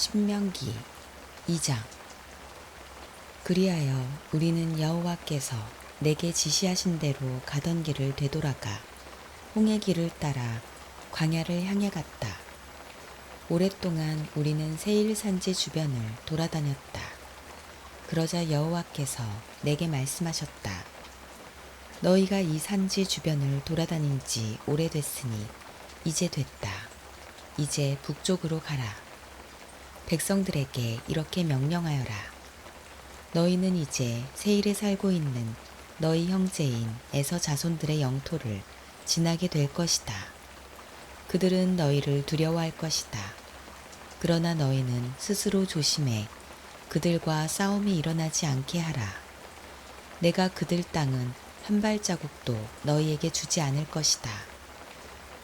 신명기 2장 그리하여 우리는 여호와께서 내게 지시하신 대로 가던 길을 되돌아가 홍해 길을 따라 광야를 향해 갔다. 오랫동안 우리는 세일 산지 주변을 돌아다녔다. 그러자 여호와께서 내게 말씀하셨다. 너희가 이 산지 주변을 돌아다닌 지 오래됐으니 이제 됐다. 이제 북쪽으로 가라. 백성들에게 이렇게 명령하여라. 너희는 이제 세일에 살고 있는 너희 형제인 에서 자손들의 영토를 지나게 될 것이다. 그들은 너희를 두려워할 것이다. 그러나 너희는 스스로 조심해 그들과 싸움이 일어나지 않게 하라. 내가 그들 땅은 한 발자국도 너희에게 주지 않을 것이다.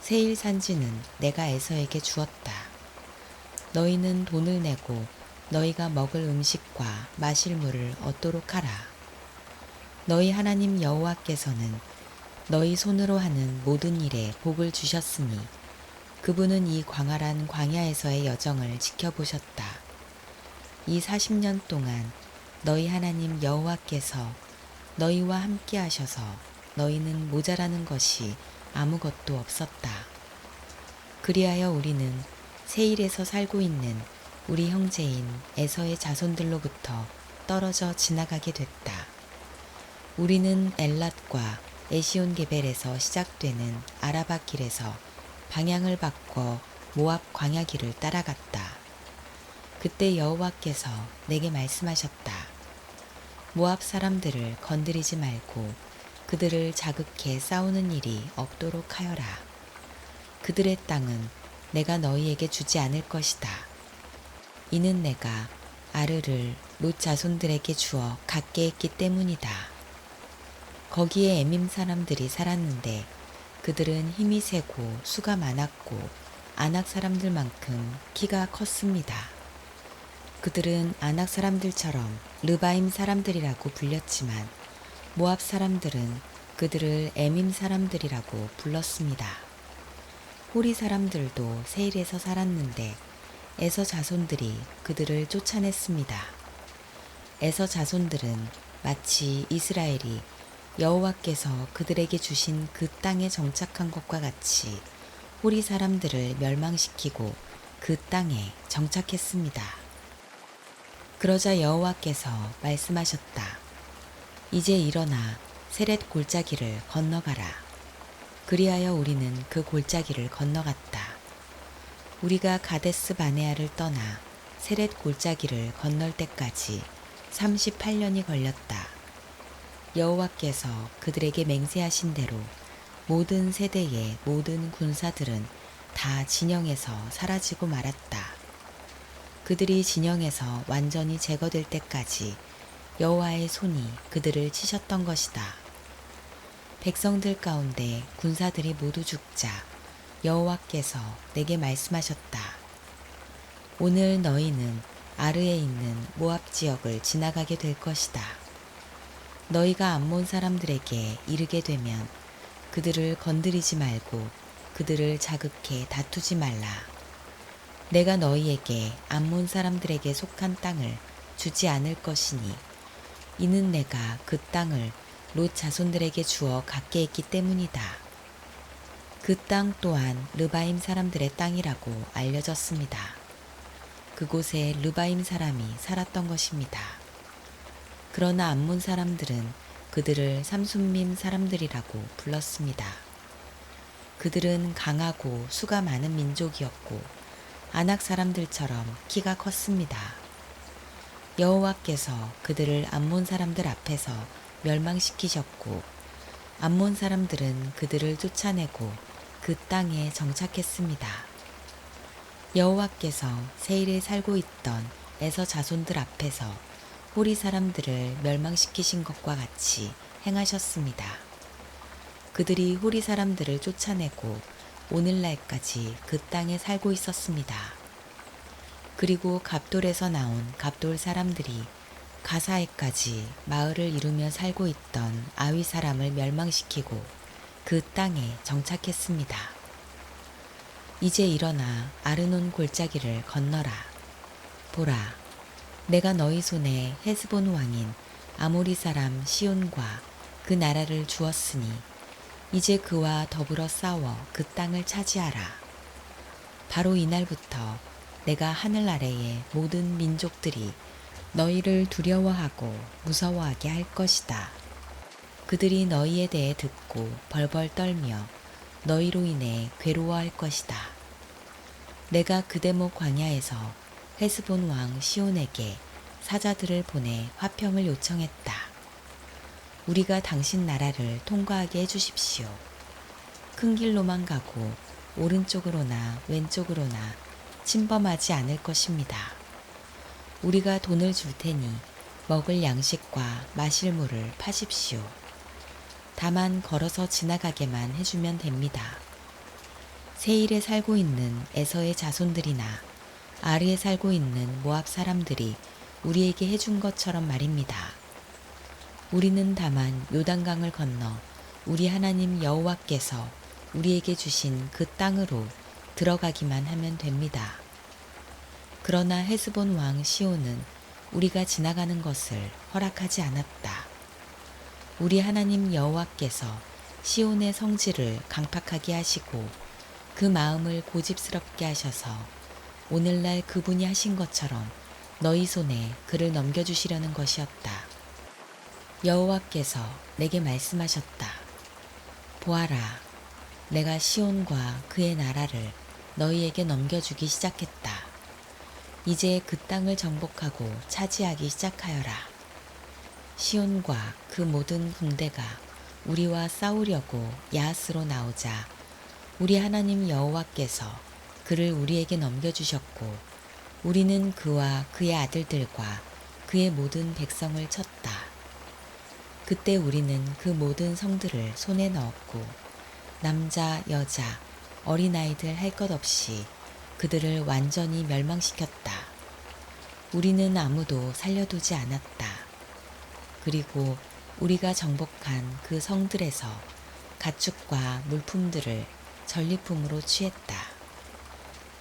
세일 산지는 내가 에서에게 주었다. 너희는 돈을 내고 너희가 먹을 음식과 마실 물을 얻도록 하라. 너희 하나님 여호와께서는 너희 손으로 하는 모든 일에 복을 주셨으니 그분은 이 광활한 광야에서의 여정을 지켜보셨다. 이 40년 동안 너희 하나님 여호와께서 너희와 함께 하셔서 너희는 모자라는 것이 아무것도 없었다. 그리하여 우리는 세일에서 살고 있는 우리 형제인 에서의 자손들로부터 떨어져 지나가게 됐다. 우리는 엘랏과 에시온 게벨에서 시작되는 아라바 길에서 방향을 바꿔 모압 광야 길을 따라갔다. 그때 여호와께서 내게 말씀하셨다. 모압 사람들을 건드리지 말고 그들을 자극해 싸우는 일이 없도록 하여라. 그들의 땅은 내가 너희에게 주지 않을 것이다. 이는 내가 아르를 롯 자손들에게 주어 갖게 했기 때문이다. 거기에 에밈 사람들이 살았는데 그들은 힘이 세고 수가 많았고 아낙 사람들만큼 키가 컸습니다. 그들은 아낙 사람들처럼 르바임 사람들이라고 불렸지만 모압 사람들은 그들을 에밈 사람들이라고 불렀습니다. 호리 사람들도 세일에서 살았는데 에서 자손들이 그들을 쫓아냈습니다. 에서 자손들은 마치 이스라엘이 여호와께서 그들에게 주신 그 땅에 정착한 것과 같이 호리 사람들을 멸망시키고 그 땅에 정착했습니다. 그러자 여호와께서 말씀하셨다. 이제 일어나 세렛 골짜기를 건너가라. 그리하여 우리는 그 골짜기를 건너갔다. 우리가 가데스 바네아를 떠나 세렛 골짜기를 건널 때까지 38년이 걸렸다. 여호와께서 그들에게 맹세하신 대로 모든 세대의 모든 군사들은 다 진영에서 사라지고 말았다. 그들이 진영에서 완전히 제거될 때까지 여호와의 손이 그들을 치셨던 것이다. 백성들 가운데 군사들이 모두 죽자 여호와께서 내게 말씀하셨다. 오늘 너희는 아르에 있는 모압 지역을 지나가게 될 것이다. 너희가 암몬 사람들에게 이르게 되면 그들을 건드리지 말고 그들을 자극해 다투지 말라. 내가 너희에게 암몬 사람들에게 속한 땅을 주지 않을 것이니 이는 내가 그 땅을 롯 자손들에게 주어 갖게 했기 때문이다. 그 땅 또한 르바임 사람들의 땅이라고 알려졌습니다. 그곳에 르바임 사람이 살았던 것입니다. 그러나 암몬 사람들은 그들을 삼순밈 사람들이라고 불렀습니다. 그들은 강하고 수가 많은 민족이었고 아낙 사람들처럼 키가 컸습니다. 여호와께서 그들을 암몬 사람들 앞에서 멸망시키셨고 암몬 사람들은 그들을 쫓아내고 그 땅에 정착했습니다. 여호와께서 세일에 살고 있던 에서 자손들 앞에서 호리 사람들을 멸망시키신 것과 같이 행하셨습니다. 그들이 호리 사람들을 쫓아내고 오늘날까지 그 땅에 살고 있었습니다. 그리고 갑돌에서 나온 갑돌 사람들이 가사에까지 마을을 이루며 살고 있던 아위 사람을 멸망시키고 그 땅에 정착했습니다. 이제 일어나 아르논 골짜기를 건너라. 보라, 내가 너희 손에 헤스본 왕인 아모리 사람 시온과 그 나라를 주었으니 이제 그와 더불어 싸워 그 땅을 차지하라. 바로 이날부터 내가 하늘 아래의 모든 민족들이 너희를 두려워하고 무서워하게 할 것이다. 그들이 너희에 대해 듣고 벌벌 떨며 너희로 인해 괴로워할 것이다. 내가 그대목 광야에서 헤스본 왕 시온에게 사자들을 보내 화평을 요청했다. 우리가 당신 나라를 통과하게 해주십시오. 큰 길로만 가고 오른쪽으로나 왼쪽으로나 침범하지 않을 것입니다. 우리가 돈을 줄 테니 먹을 양식과 마실 물을 파십시오. 다만 걸어서 지나가게만 해주면 됩니다. 세일에 살고 있는 에서의 자손들이나 아르에 살고 있는 모압 사람들이 우리에게 해준 것처럼 말입니다. 우리는 다만 요단강을 건너 우리 하나님 여호와께서 우리에게 주신 그 땅으로 들어가기만 하면 됩니다. 그러나 헤스본 왕 시온은 우리가 지나가는 것을 허락하지 않았다. 우리 하나님 여호와께서 시온의 성질을 강팍하게 하시고 그 마음을 고집스럽게 하셔서 오늘날 그분이 하신 것처럼 너희 손에 그를 넘겨주시려는 것이었다. 여호와께서 내게 말씀하셨다. 보아라, 내가 시온과 그의 나라를 너희에게 넘겨주기 시작했다. 이제 그 땅을 정복하고 차지하기 시작하여라. 시온과 그 모든 군대가 우리와 싸우려고 야스로 나오자 우리 하나님 여호와께서 그를 우리에게 넘겨주셨고 우리는 그와 그의 아들들과 그의 모든 백성을 쳤다. 그때 우리는 그 모든 성들을 손에 넣었고 남자, 여자, 어린아이들 할 것 없이 그들을 완전히 멸망시켰다. 우리는 아무도 살려두지 않았다. 그리고 우리가 정복한 그 성들에서 가축과 물품들을 전리품으로 취했다.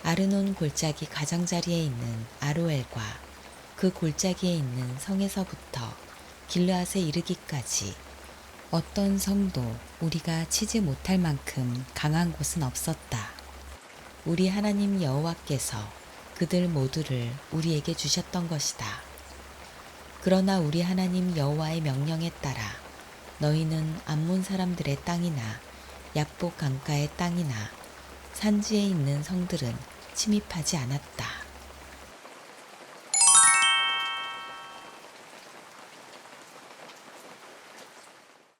아르논 골짜기 가장자리에 있는 아로엘과 그 골짜기에 있는 성에서부터 길르앗에 이르기까지 어떤 성도 우리가 치지 못할 만큼 강한 곳은 없었다. 우리 하나님 여호와께서 그들 모두를 우리에게 주셨던 것이다. 그러나 우리 하나님 여호와의 명령에 따라 너희는 암몬 사람들의 땅이나 약복 강가의 땅이나 산지에 있는 성들은 침입하지 않았다.